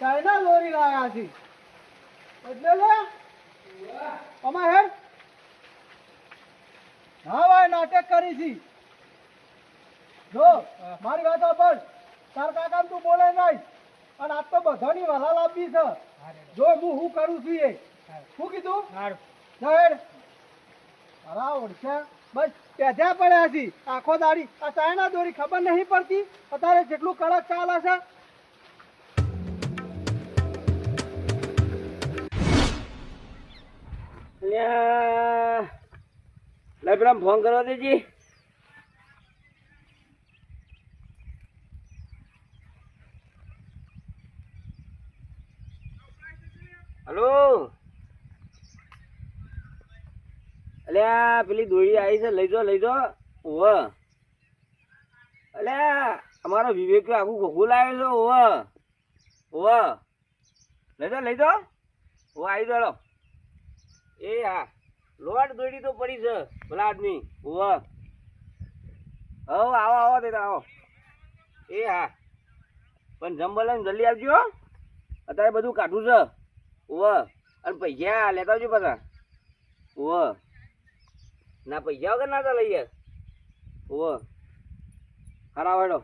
China દોરી લાયા છે. એટલે લે. અમાર હેડ. હા ભાઈ નાટક કરી છે. જો મારી વાત પર તાર કાકા તું બોલે નહીં. અને આ તો બધાની વાલા લાંબી છે. જો હું હું કરું છું એ. શું કીધું? હેડ. અરા ઓળખ્યા બસ પેધ્યા પડ્યા છે. આખો દાડી આ ચાઇના દોરી ખબર નહીં પડતી? અત્યારે જેટલું કડક ચાલે છે લે પેલા ફોન કરવા દેજી. હલો. અલ્યા, પેલી દોરી આવી છે, લઈ જો લઈ જો. ઓવ અલ્યા, અમારો વિવેક આખું ખોખું લાવ્યો છે ઓવ ઓવ લઈ જો લઈ જો. ઓ આવી જો એ હા. લોટ દોડી તો પડી છે ભલા આદમી ઓવ હવ આવો આવો તે આવો. એ હા. પણ જંબલ જલ્દી આવજો. અત્યારે બધું કાઢું છે. ઓવ અને પૈસા લેતા આવજો પાછા. ઓવ ના, પૈસા વગર ના ચાલે યાર ઓવ હારા વાળો.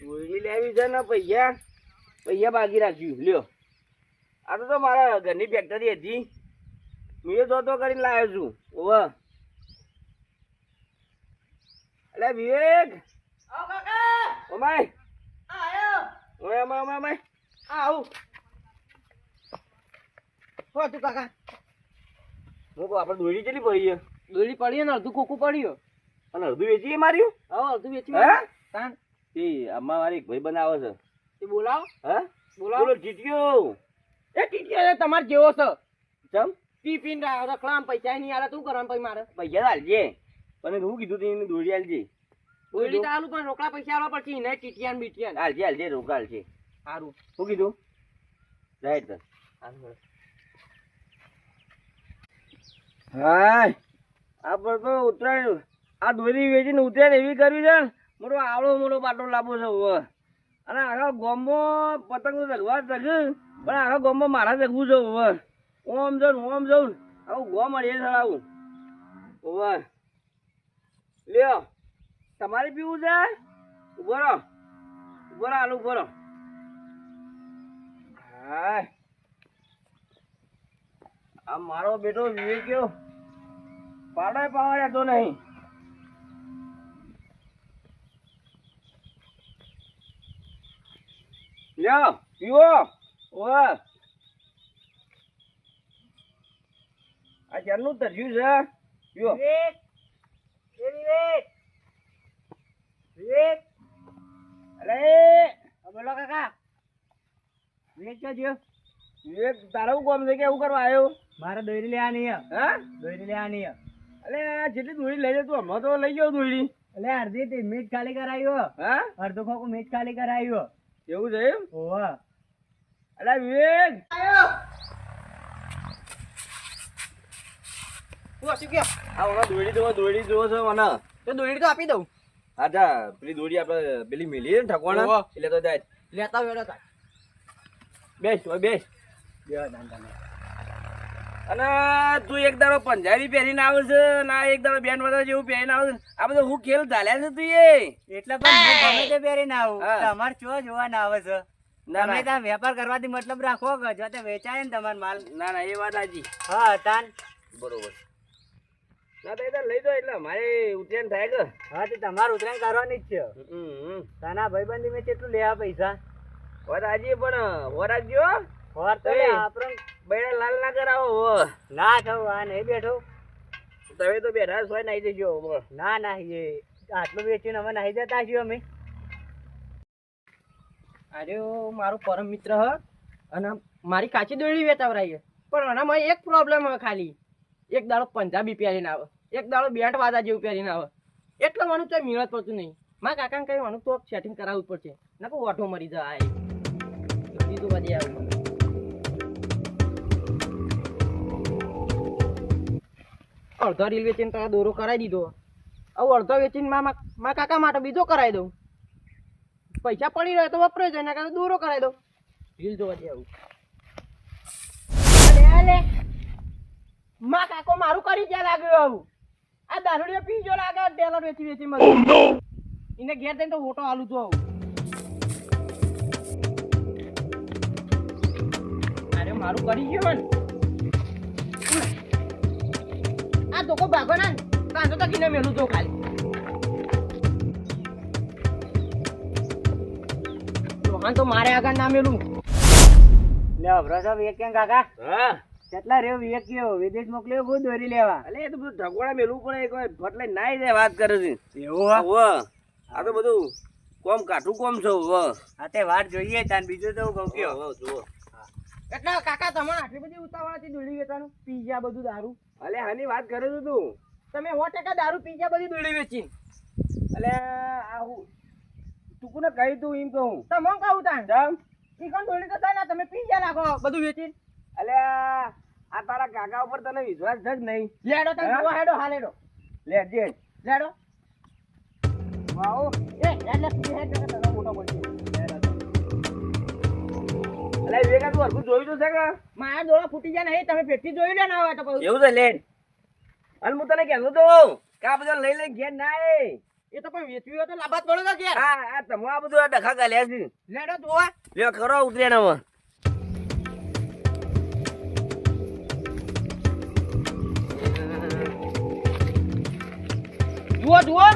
દોડી લેવી છે ને પૈસા. પૈસા બાકી રાખ્યું. લ્યો. આ તો મારા ઘરની ફેક્ટરી હતી. મેં તો તો કરીને લાવ્યો છું. ઓવ. અલે વિવેક. ઓમાય ઓય અમાય અમાય અમાય આવું. હો તું કાકા. હું કહું આપણે દોરી કેટલી પડી છે? દોરી પડી ને અડધું કોકું પડ્યું. અને અડધું વેચીએ માર્યું હા અડધું વેચી હે? એ આમાં મારી એક ભાઈ બનાવે છે. એ બોલાવો. હા? બોલાવો. બોલો જીત્યો. એ ટીટીઆર તમારે જેવો છે. ચમ? પી પીને રખડામ પૈસા નહીં આલે તું કરવાનું પછી મારે? પૈસા હાલજે પણ હું કીધું તું એને દોરી હાલજે દોરી તો આલું પણ રોકડા પૈસા આલવા પડશે ને ટીટીઆર બીટીઆર હાલજે હાલજે રોકડા હાલજે સારું શું કીધું? રાઈટ સર હાય આ પર તો ઉતરાય આ દોરી વેચીને ઉતરાયણ એવી કરવી છે મોટો આવડો મોટો પાટો લાંબો છે અને આખા ગોમમાં પતંગ તો ચગવા ચગ પણ આખા ગોમમાં મારા ભેગું છો, હવે. ઓમ જઉં ઓમ જઉં આવું ગો મળીએ સર આવું. હવે. લ્યો, તમારે પીવું છે? ઊભો રહો. ઊભો રહો, હાલો ઊભો રહો. હા આ મારો બેટો વિવેક્યો પાડે પાવા રહેતો નહીં. લ્યો, પીવો. ઓવે આ ચારનું તરજ્યું છે? પીવો વિવેક. વિવેક. વિવેક. અરે બોલો કાકા. વિવેક ક્યાં ગયો વિવેક તારા શું કામ છે કે એવું કરવા આવ્યો? મારે દોરી લેવાની હે હા? દોરી લેવાની હે આ જેટલી દોડી લઈ જાય તું હમણાં તો લઈ ગયો દોડી એટલે અડધી મીઠ ખાલી કરાવ્યો હા. અડધો ખોખું મીઠ ખાલી કરાવ્યો એવું છે એમ? ઓવા અરે વિવેક! તું આ મને દોડી જોવો દોડી જોવો છે મને. તો દોરી તો આપી દઉં. અચ્છા પેલી દોડી આપણે પેલી મેલી ને ઠકવાના. એટલે તો જાય. લેતા વેડો તા બેસ ઓય બેસ. બે દાન અને તું એક દાડો પંજાબી પહેરીને આવે છે ના એક દાડો બેન વધારે જેવું પહેરીને આવે છે આ બધો હું ખેલ ચાલ્યા છે તું એ? એટલે પણ ગમે તે પહેરીને આવું. હા. તમારે ચો જોવા આવે છે? તમે ત્યાં વેપાર કરવાથી મતલબ રાખો કે જો તે વેચાય ને તમારો માલ. ના ના એ વાત હા તાન. બરોબર. ના તો લઈ દો એટલે મારે ઉત્તરાયણ થાય કે? હા તે તમારે ઉતરાણ કરવાની જ છે. તાના ભાઈબંધી મેં કેટલું લેવા પૈસા? વરાજી પણ વરાજો હોર તો. લે, આપણને લાલ ના કરાવો. ના થવું આ નહીં બેઠો. તમે તો બેઠા સોય નાઈ જજો. ના ના એ આટલું વેચીને અમે નાહી જતા છીએ અમે. અરે મારો પરમ મિત્ર હ. અને મારી કાચી દોરડી વેચાવરાઈ પણ એનામાં એક પ્રોબ્લેમ હ ખાલી. એક દાડો પંજાબી પહેરીને આવે. એક દાડો બેટ વાદા જેવું પહેરીને આવે. એટલે મને તો મિળત પડતું નહીં. મારા કાકાને કહ્યું મને તો સેટિંગ કરાવવું પડશે. નકો ઓઠો મરી જાય. બીજું બધી આવું. અડધો રેલવે ચેન તારા દોરો કરાવી દીધો. હવે અડધો વેચીને મા કાકા માટે બીજો કરાવી દઉં. પૈસા પડી રહ્યા તો વપરાય જાય એના કરતા દોરો કરાવી દો. રીલ જોવા દે આવું. અલે માં કાકો મારું કરી ત્યાં લાગ્યું આવું? આ દારૂડિયો પીજો લાગે ટેલર વેચી વેચી મને એને ઘેર જઈને તો ફોટો આલું જો આવું. અરે મારું કરી ગયો ને. આ ધોકો ભાગો ના કાંતો તો કિને મેલું જો ખાલી. રોહન તો મારે આગળ ના મેલું લે અભરો સાહેબ એક કેમ કાકા? હા. કેટલા રેવ એક કયો વિદેશ મોકલ્યો બહુ દોરી લેવા? અલે એ તો બધું ઢગોળા મેલું પણ એક વાર ફટલે નાઈ દે વાત કરે છે. એવું હા આ તો બધું કોમ કાઠું કોમ છો હોવે. આ તે વાત જોઈએ તાન બીજું તો હું કહું કયો? હોવે, જુઓ. એટલે કાકા તમારે આટલી બધી ઉતાવળાથી દોડી વેચવાનું? પીઝા બધું દારૂ? અલે આની વાત કરે છું તું. તમે સો ટકા દારૂ પીઝા બધી દોડી વેચી અલે આ હું તું કહી તું એમ કહું. તમે કહું તાણ? જમ કોણ દોડી તો થાય ને? તમે પીઝા લાગો. બધું વેચી અલે આ તારા કાકા ઉપર તને વિશ્વાસ છે જ નહીં. લેડો તમે? જોવા હેડો હા લેડો. લે જે. લેડો. વાઓ એ એટલે પી હેડ કે તને મોટો વિવેકા તું હરખું જોયું તો છે કે? મારા દોડા ફૂટી જાય નહીં તમે પેટી જોઈ લે ના હોય તો એવું છે લે. અને હું તને કહેતો તો કે આ બધા લઈ લઈ ઘેર ના. એ તો પણ વેચવી હોય તો લાભાત પડે તો ઘેર. આ આ તમે આ બધું ડખા ગાલ્યા છે. લેડો જોવા. લ્યો ખરો ઉતરેણામાં. જુઓ જુઓ.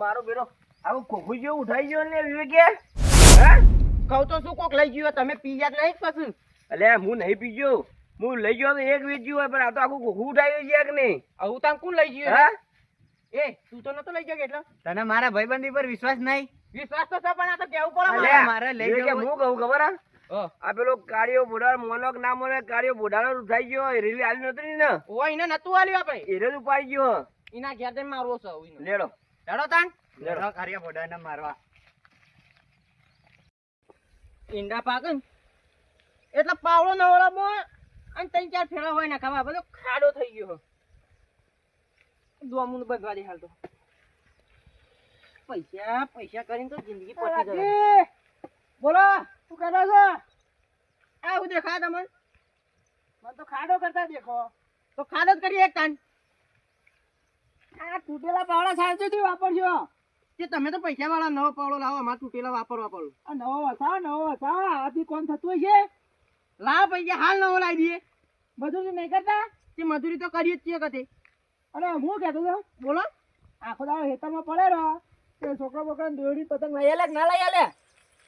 મારો બેરો આવું ખોખું જેવું ઉઠાઈ ગયો ને વિવેકે? હા કહું તો શું કોક લઈ ગયો તમે પી જ નહીં પછી? અલ્યા હું નહીં પીજો હું લઈ ગયો તો એક વેચ્યું હોય પણ આ તો આખું ખોખું ઉઠાવી છે કે નહીં? આવું તાન કોણ લઈ ગયો? હા? એ તું તો નતો લઈ ગયો એટલે? તને મારા ભાઈબંધી પર વિશ્વાસ નહીં? વિશ્વાસ તો છે પણ આ તો કેવું પડે મારે. લઈ વિવેકે, હું કહું ખબર હા? હા. આ પેલો કાર્યો બોડાળ મોનક ના મોને કાર્યો બોડાળો ઉઠાઈ ગયો હોય રેલી આલી નહોતી ને. ઓ એને નતું આલ્યું આપણે એ રેલ ઉપાડી ગયો એના ઘેર જઈને મારવો છે એને. લેડો. હેડો તાન. લેડો. કાર્ય બોડાને મારવા. ઈંડા પાકન. એટલે પાવડો નવડામાં અને ત્રણ ચાર ફેરા હોય ને ખાવા બધો ખાડો થઈ ગયો. દોમું બધવા દે હાલ તો. પૈસા પૈસા કરીને તો જિંદગી પતી જાય બોલો શું કરો છો? આવું દેખા તમને? મને તો ખાડો કરતા દેખો. તો ખાડો જ કરીએ એક તાન આ તૂટેલા પાવડા સાંજથી વાપરજો. તે તમે તો પૈસા વાળા નવો પાવડો લાવો અમારે તૂટેલા વાપરવા પડો. નવો વસાવો નવો વસાવો આથી કોણ થતું છે લાવ પૈસા હાલ ન લાવી દઈએ. મજૂરી નહીં કરતા? તે મજૂરી તો કરીએ જ છીએ કતે અને હું કહેતો હતો બોલો. આખો દાડો હેતરમાં પડે રહો. તે છોકરા બોકરા દોડી પતંગ લઈ આલે ના લઈ આલે?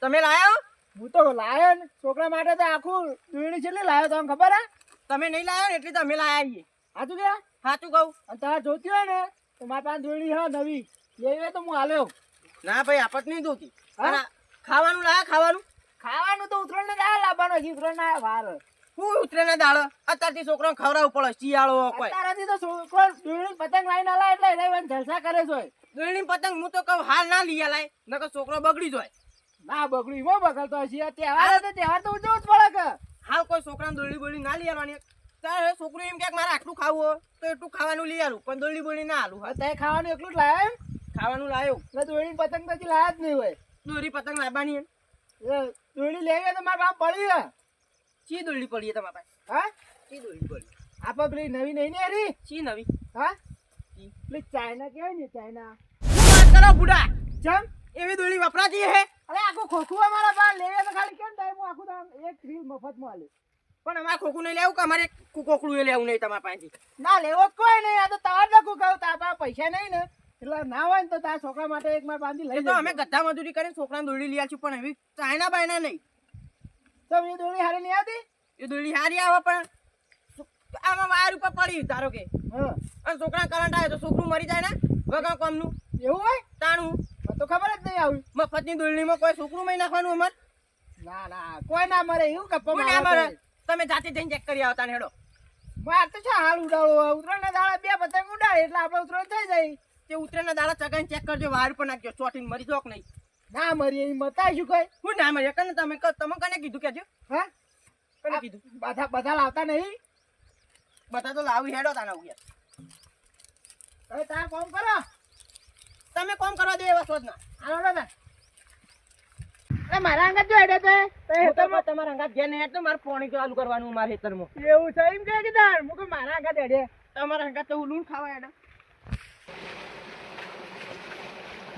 તમે લાયો હું? તો લાયો ને. છોકરા માટે તો આખું દોડી છેલ્લી લાયો તમને ખબર હે? તમે નહીં લાયો ને એટલે તમે લાયા આવીએ સાચું કે? સાચું કહું. અને તારે જોતી હોય ને તો મારી પાસે દોડી હા નવી. લેવી તો હું હાલ્યો ના ભાઈ આપત નહીં જોતી ખાવાનું લાયા ખાવાનું? ખાવાનું તો ઉતરણ ને દાળ લાવવાનો હજી ઉતરણ ના વાર હું ઉતરે ને દાળ? અત્યારથી છોકરો ખવડાવવું પડે શિયાળો કોઈ. અત્યારથી તો છોકરો દોડી પતંગ લાઈને લાય એટલે એને એને જલસા કરે છે. દોડી પતંગ હું તો કહું હાલ ના લઈ લાય નકર છોકરો બગડી જાય. ના બગડી મો બગડતો હશે. તહેવાર તો તહેવાર તો ઉજવવું જ પડે કે. હાલ કોઈ છોકરાને દોડી બોડી ના લઈ આવવાની તારે છોકરું એમ કે મારે આટલું ખાવું હોય તો એટલું ખાવાનું લઈ આલું પણ દોડી બોડી ના આલું હા તે ખાવાનું એટલું જ લાવ્યો ખાવાનું લાવ્યું. એટલે પતંગ પછી લાયા જ નહીં હોય. દોરી પતંગ લાવવાની એમ. દોડી લેવી તો મારા પાસે પડી હે ચી દોડી પડી તમારા પાસે? હા? ચી દોડી પડી આ પેલી નવી નહીં ને હરી? ચી નવી? હા? પેલી ચાઇના કેવાય ને ચાઇના. વાત કરો બુડા? ચમ? એવી દોડી વપરાતી હે? અરે આખું ખોખું અમારા બા લેવે તો ખાલી કેમ થાય? હું આખું દામ એક રીલ મફતમાં આલે. પણ અમારે ખોખું નહીં લેવું કે અમારે કોકડું લેવું નહીં તમારા પાસેથી? ના લેવો કોઈ નહીં. આ તો તમારે લખું કહું તારા પાસે પૈસા નહીં ને. એટલે ના હોય ને તો તારા છોકરા માટે એક માર બાંધી લઈ તો અમે ગધા મજૂરી કરીને છોકરાને દોડી લીયા છે પણ એવી ચાઇના બાયના નહીં. તો એ દોડી હારી નહીં આવતી? એ દોડી હારી આવે પણ આમાં વાયર ઉપર પડી ધારો કે. અને છોકરા કરંટ આવે તો છોકરું મરી જાય ને વગર કોમનું. એવું હોય? તાણું. તો ખબર જ નહીં આવી. મફતની દોરડીમાં કોઈ છોકરું મહી નાખવાનું અમાર? ના ના કોઈ ના મરે એવું કપ્પા ના મરે. તમે જાતે જઈને ચેક કરી આવતા ને હેડો. માર તો છે હાલ ઉડાડો ઉતરણ ના દાડા બે પતંગ ઉડાડે એટલે આપણે ઉતરણ થઈ જાય. તે ઉતરેના દાડા ચગાઈને ચેક કરજો વાયર પર નાખજો ચોટીને મરી જોક નહીં? ના મરી એ મતાઈશું કઈ? હું ના મરી કને તમે તમે કને કીધું? કેજો. હા? કને કીધું? બધા બધા લાવતા નહીં? બધા તો લાવી હેડો તાના ઉયા. હવે તાર કોમ કરો. તમે કોમ કરવા દે એવા સોચ ના હાલો દાદા મારા અંગત જો હેડે તે તમારા અંગત ઘેર નહીં મારે પોણી ચાલુ કરવાનું મારા હેતરમાં એવું છે એમ કે કીધા હું કે મારા અંગત હેડે. તમારા અંગત તો ઉલું ખાવા હેડે.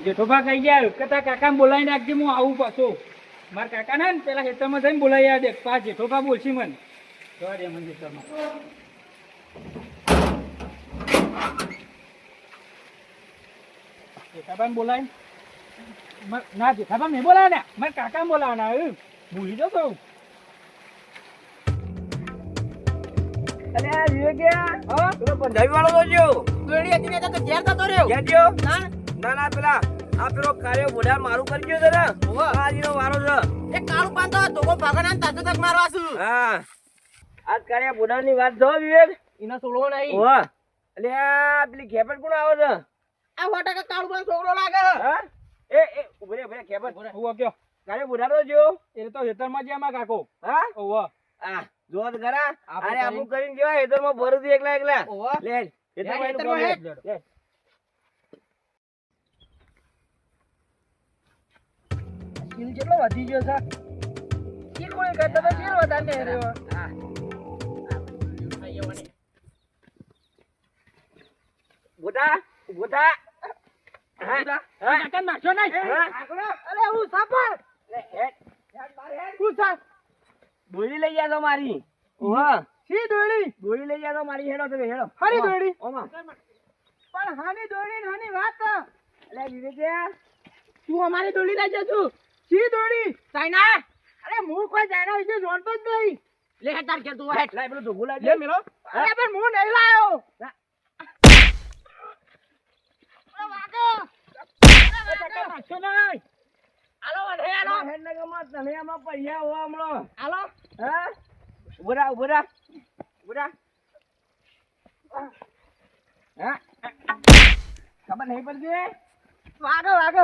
જેઠોબા કહી ગયા કે તારા કાકાને બોલાવી નાખજે હું આવું પાછો. મારા કાકા ને પેલા ખેતરમાં થઈને બોલાવી આ દે પા જેઠોભા બોલશી મને. જવા દે મને ખેતરમાં બોલાવી ના જેઠાબા મેં બોલાવ્યા ને મારા કાકા બોલાવાના આવ્યું દો જતો અરે આ હા? પેલો પંજાબી વાળો તો જો. દોડી હતી તો ઘેર રહ્યો. ના, ના, પેલા આ પેલો કાર્ય બોઢા મારું કરી ગયો છે ને. આ વારો છે. એ કાળું પાંતો ધોકો ભાગના તાતો તક મારવા છું હા. આજ કાર્યા બોઢાની વાત જો વિવેક. ઇનો સોળો નહીં ઓહો. એટલે આ પેલી ઘેપટ કોણ આવે છે? આ ફોટા કાળું પાંતો છોકરો લાગે હા? એ, એ, ઉભરે ઉભરે ઘેપટ હું ખેપટ. કાર્ય કયો કાર્યો જો. એ તો ખેતરમાં જ્યાં માં કાકો હા? ઓવો આ, જો કરા ખરા. અરે આબુ કરીને જેવા હેતરમાં ભરું છું એકલા એકલા. લે, હેતરમાં હેતરમાં કામ હેત. લે. લે. સ્કીલ કેટલો વધી ગયો છે? સ્કીલ કોઈ કરતો તો સ્કીલ વધારે નહીં રહ્યો. બોટા બોટા મારશો નહીં. અરે હું સાપડ લઈ ગયા તો મારી દોડી લઈ ગયા તો મારી. હેડો તમે હેડો. હારી ઓમાં, પણ હાની દોડી હાની વાત. છે. અલે તું અમારી દોડી લઈ જશું શી દોડી. સાઈના અરે હું કોઈ જાણ્યા વિશે જોડતો જ નહીં. લે તાર કે તું હેઠ લાય પેલો લાવજે. લે મેલો અરે પણ હું નહીં લાયો. નહીં. વધે ગમત, પૈયા હો હમણાં. હા? હા? ખબર નહીં પડતી? વાગો વાગો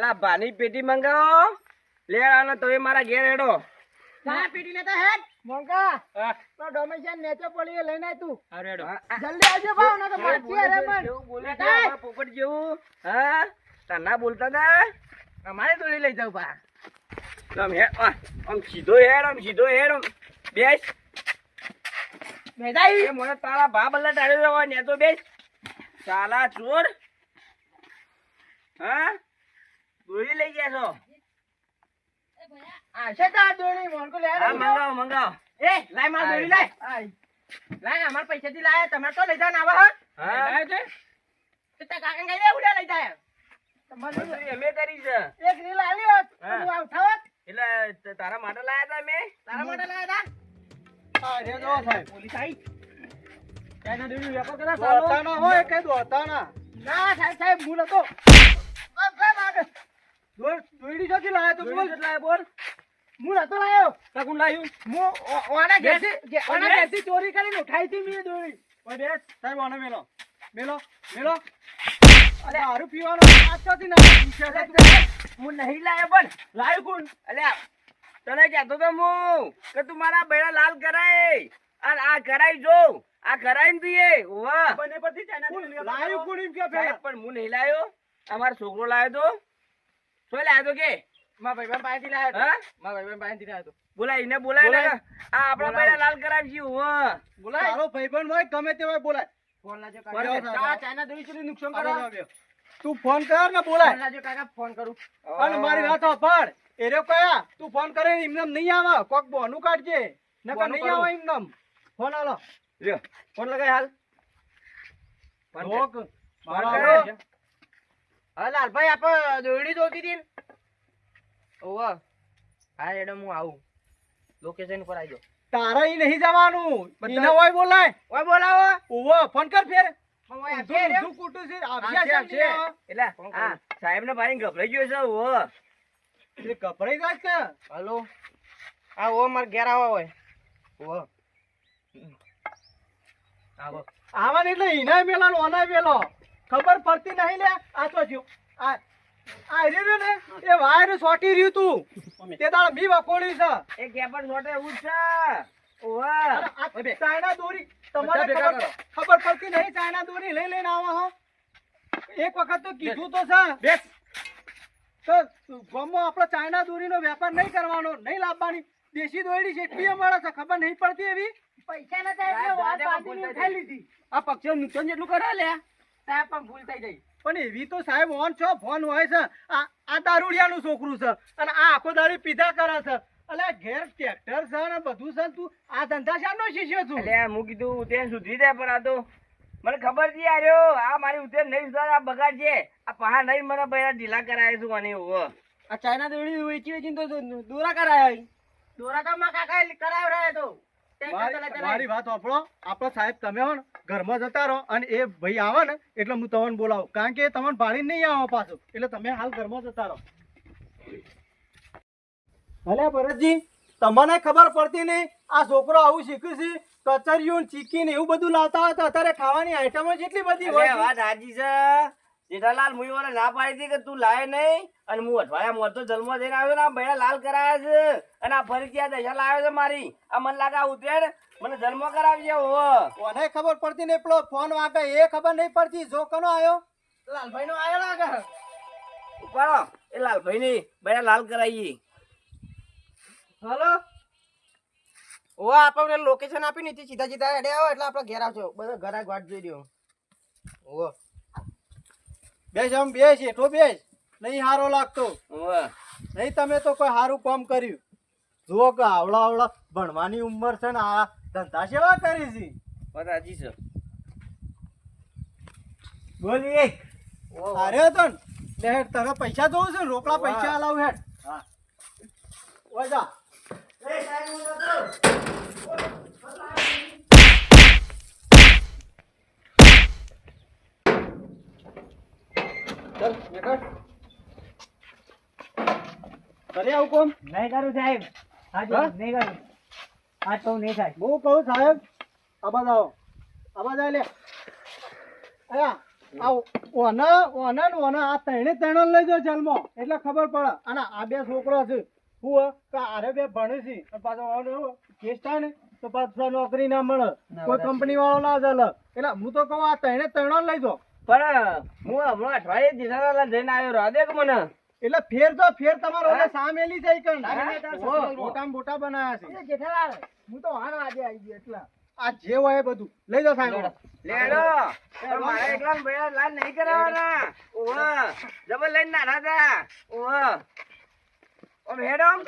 પેલા ભાની પેટી મંગાવો. લે આનો તમે મારા ઘેર હેડો. ચા પીટી લેતા હેડ. મોંકા તો ડોમેશન નેચે પડી લઈને આય તું. અરે હેડો. જલ્દી આવજો ભાવ ના તો પાછી અરે મન. બોલે પોપટ જેવું. હા તના બોલતા તા. અમારે દોડી લઈ જાવ ભા આમ હે આમ સીધો હેડ આમ સીધો હેડ આમ બેસ. બેદાઈ એ મને તારા ભા બલ્લા ટાળ્યો જવા ને તો બેસ. સાલા ચોર. હા? દોરી લઈ ગયા છો? આ છે તાર દોડી મોનકો લે આ મંગાવો મંગાવો. એ લાય માર દોરી લાય. લાય અમાર પૈસા થી લાયા. તમાર તો લઈ જાવ ના આવા હા. હા. લાયો છે. તો કાકા કઈ દે ઉડે લઈ જાય. મજૂરી અમે કરી છે. એક રીલ આલી હોત તો હા. એટલે તારા માટે લાયા તા મેં તારા માટે લાયા તા હા રે જો સાહેબ પોલીસ આવી ત્યાંના દેવી વેપાર કરા દોડતા ના હોય કઈ દોતા ના ના સાહેબ સાહેબ હું નતો બસ સાહેબ આગળ. દોડ ક્યાંથી લાયો તું બોલ. લાયા બોલ. હું નતો લાયો? કાકુન લાયું? હું ઓના ઘે- ઓના. ઘેરથી ચોરી કરીને ઉઠાઈ હતી મેં દોડી ઓય બેસ. સાહેબ ઓને મેલો. મેલો મેલો. અરે દારૂ પીવાનો આજકાલથી ના. હું નહીં લાયો પણ લાયો કોણ? અલ્યા તને કહેતો તો હું કે તું મારા બેડા લાલ કરાય. અને આ કરાઈ જો. આ કરાઈ ને તું એ. વાહ બને પછી લાયો કોણ એમ કે પણ હું નહીં લાયો. અમારો છોકરો લાયો તો. સોય લાયો તો કે? મારા ભાઈબંધ પાસેથી લાયો હા? મારા ભાઈબંધ પાસેથી લાયો તો બોલાય એને બોલાય ને આ આપણા બેડા લાલ કરાવી વાહ બોલાય. તારો ભાઈબંધ હોય ગમે તે હોય બોલાય. ફોન લાજો કાકા ચાઇના દોડી સુધી નુકસાન કરો તું ફોન કર ને ફોન લાજો કાકા ફોન કરું. અને મારી વાત સાંભળ. એ કયા? તું ફોન કરે એમને નહીં આવે. કોક બોનું કાઢજે. નકર નહીં આવે એમને ફોન આલો ફોન લગાય હાલ. ફોન કર. લોક ફોન મારો કરે. આલો. હા લાલભાઈ આપ દોરડી જોતી હતી ઓવા. હા એડમ હું આવું. લોકેશન પર આવી તારા અહીં નહીં જવાનું. ઈને ઓય બોલાય. ઓય બોલાવો. ઓવો ફોન કર ફેર. સાહેબ ને ભાઈ ગભરાઈ ગયો છે ઓ ગભરાઈ જાય છે હલો. હા ઓ મારે ઘેર આવો હોય. ઓ આવો. આવા એટલે ઈનાય મેલા ને ઓનાય મેલો. ખબર પડતી નહીં લે. આ તો જો આ આ રે ને એ વાયર સોટી રહ્યું તું. તે દાળ મી વખોડી છે. એ કેપર છોટે ઉડ છે. ઓવા. ચાઇના દોરી તમારે ખબર પડતી નહીં ચાઇના દોરી લઈ લઈને આવો હો. એક વખત તો કીધું તો છે. તો ગામમાં આપણે ચાઇના દોરીનો વેપાર નહીં કરવાનો નહીં લાવવાની. દેશી દોરી જેટલી મળે છે ખબર નહીં પડતી એવી. પૈસા એટલે આ પક્ષીઓ નુકસાન જેટલું કરે લે. સાહેબ પણ ભૂલ થઈ ગઈ. પણ એવી તો સાહેબ ઓન છો ફોન હોય છે. આ દારૂડિયાનું છોકરું છે. અને આ આખો દારૂ પીધા કરે છે. અલે ઘેર ટ્રેક્ટર છે ને બધું છે તું આ ધંધા શાનો શિષ્ય છું? એટલે હું કીધું ઉતેન સુધરી જાય પણ આ તો મને ખબર છે યાર આ મારી ઉતેન નહીં સુધારે આ બગાડ છે. આ પહા નહીં મને પહેલા ઢીલા કરાય છું ઓવો આ ચાઇના દોરી વેચી વેચીને તો દોરા કરાયા દોરા તો કાકા રહ્યો તો મારી વાત વાપરો આપણો સાહેબ તમે હો ઘરમાં જતા રહો અને એ ભાઈ આવે ને એટલે હું તમને બોલાવું. કારણ કે તમને ભાડી નહીં આવો પાછો. એટલે તમે હાલ ઘરમાં જતા રહો. ભલે ભરતજી તમને ખબર પડતી નહીં આ છોકરો આવું શીખ્યું છે કચરિયું ચીકી ને એવું બધું લાવતા હોય તો અત્યારે ખાવાની આઈટમો જેટલી બધી હોય વાત હાજી છે. જેઠાલાલ મુઈ ના પાડી હતી કે તું લાય નહીં. અને હું અઠવાડિયા મોર તો જન્મ થઈને આવ્યો ને આ ભાઈ લાલ કરાયા છે. અને આ ફરીથી આ દશા લાવ્યો છે મારી. આ મને લાગે આ ઉતરેણ મને જન્મ કરાવી છે હો. કોને ખબર પડતી નહીં પેલો ફોન વાગે એ ખબર નહીં પડતી. જો કનો આવ્યો લાલભાઈ નો આવ્યો લાગે. ઉપાડો. એ લાલભાઈ ની ભાઈ લાલ કરાવીએ હલો? ઓ આપણને લોકેશન આપી ને સીધા સીધા હેડે આવો એટલે આપણે ઘેર આવજો. બધા ઘરે વાટ જોઈ રહ્યો. ઓ. બેસ આમ બેસ એઠો બેસ નહીં હારો લાગતો. નહીં તમે તો કોઈ સારું કામ કર્યું. જુઓ કે આવડા આવડા ભણવાની ઉંમર છે ને આ ધંધા સેવા કરી છે. વાત છે. છે બોલીએ અરે તો ને. લે હેડ તને પૈસા જોવું છે રોકડા પૈસા અલાવ હેડ. હા. ઓય જા. ચાલ નીકળ કરે આવું કોમ? નહીં કરું સાહેબ. હા? નહીં કરું. આજ તો નહીં થાય. હું કહું સાહેબ. આવો આબાદ આવ લે. અયા આવ. ઓના ઓના ને ઓના આ ત્રણે ત્રણો લઈ જાઓ જન્મો એટલે ખબર પડે. અને આ બે છોકરો છે. હું કે આરે બે ભણે છે. અને પાછો કેસ થાય ને તો પાછો નોકરી ના મળે. કોઈ કંપની વાળો ના ચાલે એટલે હું તો કહું આ ત્રણે ત્રણો લઈ જાઓ. પણ હું હમણાં અઠવાડિયે જેઠાલાલ જઈને આવ્યો રાધે કે મને. એટલે ફેર તો ફેર તમારો સામેલી થઈ કણ? મોટા મોટા બનાયા છે. જેઠાલાલ હું તો હાર આજે આવી ગયો એટલા. આ જે હોય એ બધું. લઈ જાઓ સાહેબ લેડો. મારે એકલા ભાઈ લાલ નહીં કરાવવાના ઓવા જબર લઈને ના રાજા ઓવા ઓ મેડમ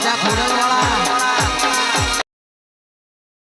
大家鼓掌，摇了。